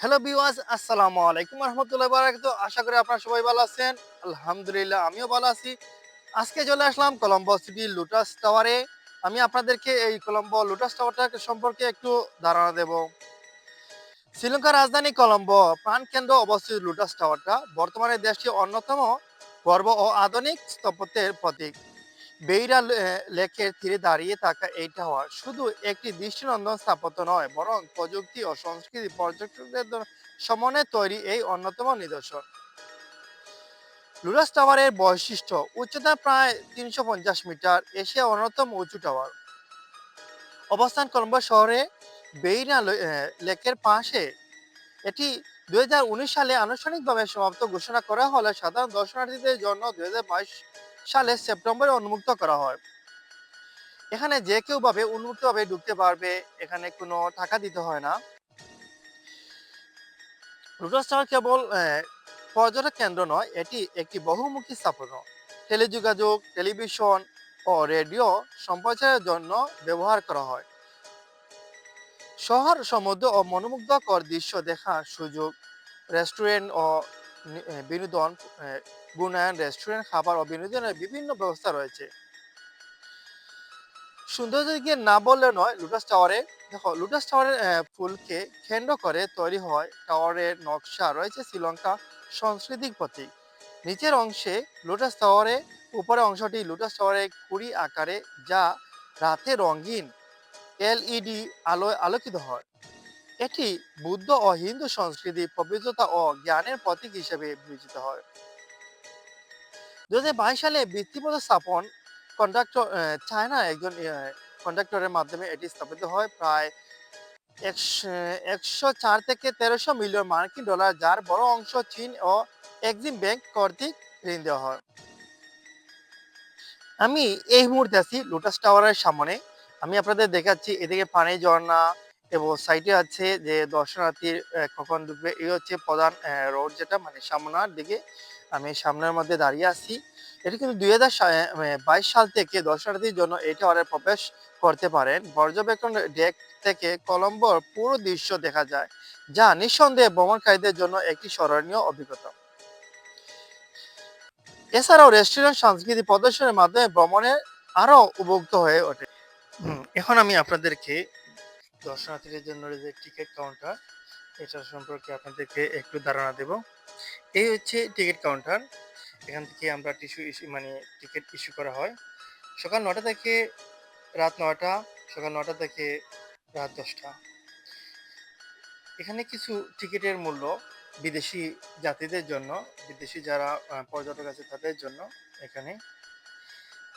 Hello বিওয়াজ আসসালামু আলাইকুম রহমতুল্লাহ বারাকাত আশা করি আপনারা সবাই ভালো আছেন। আলহামদুলিল্লাহ, আমিও ভালো আছি। আজকে চলে আসলাম কলম্বো সিটি লোটাস টাওয়ারে আমি আপনাদেরকে এই কলম্বো লোটাস টাওয়ারটা সম্পর্কে একটু ধারণা দেব। শ্রীলঙ্কার রাজধানী কলম্বো প্রাণকেন্দ্র অবস্থিত লোটাস টাওয়ারটা বর্তমানে দেশটির অন্যতম গর্ব ও আধুনিক স্থাপত্যের প্রতীক। বেইরা লেকের তীরে দাঁড়িয়ে থাকা এই টাওয়ার শুধু একটি দৃষ্টিনন্দন স্থাপত্য নয়, বরং প্রযুক্তি ও সংস্কৃতি পর্যটকদের সমন্বয়ে তৈরি এই অন্যতম নিদর্শন। লুরাস টাওয়ারের বৈশিষ্ট্য, উচ্চতা প্রায় তিনশো পঞ্চাশ মিটার এশিয়া অন্যতম উঁচু টাওয়ার। অবস্থান কলম্বো শহরে বেইরা লেকের পাশে। এটি দুই হাজার উনিশ সালে আনুষ্ঠানিকভাবে সমাপ্ত ঘোষণা করা হলে সাধারণ দর্শনার্থীদের জন্য দুই হাজার বাইশ সালে সেপ্টেম্বরে উন্মুক্ত করা হয়। এখানে যে কেউ ভাবে উন্মুক্ত ভাবে ঢুকতে পারবে, এখানে কোনো টাকা দিতে হয় না। টাওয়ার কেবল পর্যটক কেন্দ্র নয়, এটি একটি বহুমুখী স্থাপনা টেলিযোগাযোগ, টেলিভিশন ও রেডিও সম্প্রচারের জন্য ব্যবহার করা হয়। শহর, সমুদ্র ও মনোমুগ্ধকর দৃশ্য দেখার সুযোগ, রেস্টুরেন্ট ও বিনোদন গুণায়ন রেস্টুরেন্ট খাবার ও বিনোদনের বিভিন্ন ব্যবস্থা রয়েছে। সৌন্দর্য দিকে না বললে নয়, লুটাস টাওয়ারে, দেখো, লুটাস টাওয়ারের ফুলকে কেন্দ্র করে তৈরি হয় টাওয়ারের নকশা, রয়েছে শ্রীলঙ্কা সাংস্কৃতিক প্রতীক। নিচের অংশে লোটাস টাওয়ারে, উপরের অংশটি লোটাস টাওয়ারে কুড়ি আকারে, যা রাতে রঙিন, এলইডি আলোয় আলোকিত হয়। এটি বুদ্ধ ও হিন্দু সংস্কৃতি পবিত্রতা ও জ্ঞানের প্রতীক হিসেবে বিবেচিত হয়। দু সালে ভিত্তিমতো স্থাপন কন্ট্রাক্টর চায়না একজন কন্ট্রাক্টরের মাধ্যমে এটি স্থাপিত হয়। প্রায় একশো চার থেকে তেরোশো মিলিয়ন মার্কিন ডলার, যার বড় অংশ চীন ও এক্সিম ব্যাংক কর্তৃক ঋণ দেওয়া হয়। আমি এই মুহূর্তে আছি লোটাস টাওয়ারের সামনে। আমি আপনাদের দেখাচ্ছি, এদিকে পানি ঝর্ণা এবং সাইডে আছে যে দর্শনার্থীর আহ, কখন ঢুকবে এই হচ্ছে প্রধান রোড যেটা মানে সামনার দিকে। আমি সামনের মধ্যে দাঁড়িয়ে আছি। এটা কিন্তু দুই হাজার বাইশ সাল থেকে দর্শনার্থীর জন্য এই টাওয়ারে প্রবেশ করতে পারেন। পর্যবেক্ষণ ডেক থেকে কলম্বোর পুরো দৃশ্য দেখা যায় যা নিঃসন্দেহে ভ্রমণকারীদের জন্য একটি স্মরণীয় অভিজ্ঞতা। এছাড়াও রেস্টুরেন্ট সংস্কৃতি প্রদর্শনের মাধ্যমে ভ্রমণের আরও উপভুক্ত হয়ে ওঠে। এখন আমি আপনাদেরকে দর্শনার্থীদের জন্য যে টিকিট কাউন্টার এটা সম্পর্কে আপনাদেরকে একটু ধারণা দেব। এই হচ্ছে টিকিট কাউন্টার এখান থেকে আমরা টিস্যু ইস্যু মানে টিকিট ইস্যু করা হয়। সকাল নটা থেকে রাত নটা সকাল নটা থেকে রাত দশটা। এখানে কিছু টিকিটের মূল্য বিদেশি যাত্রীদের জন্য, বিদেশি যারা পর্যটক আছে তাদের জন্য এখানে।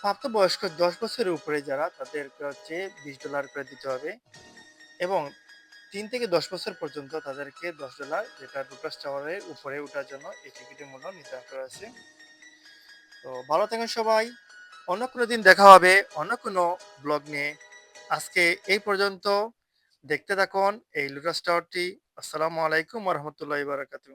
প্রাপ্তবয়স্ক দশ বছরের উপরে যারা, তাদেরকে হচ্ছে বিশ ডলার করে দিতে হবে। এবং তিন থেকে দশ বছর পর্যন্ত তাদেরকে দশ ডলার যেটা লুটাস টাওয়ারের উপরে ওঠার জন্য এই টিকিটের মূল্য নির্ধারণ করা আছে তো ভালো থাকেন সবাই। অন্য কোনো দিন দেখা হবে, অন্য কোনো ব্লগ নিয়ে। আজকে এই পর্যন্ত। দেখতে থাকুন এই লুটাস টাওয়ারটি। আসসালামু আলাইকুম রহমতুল্লাহ বারাকাতু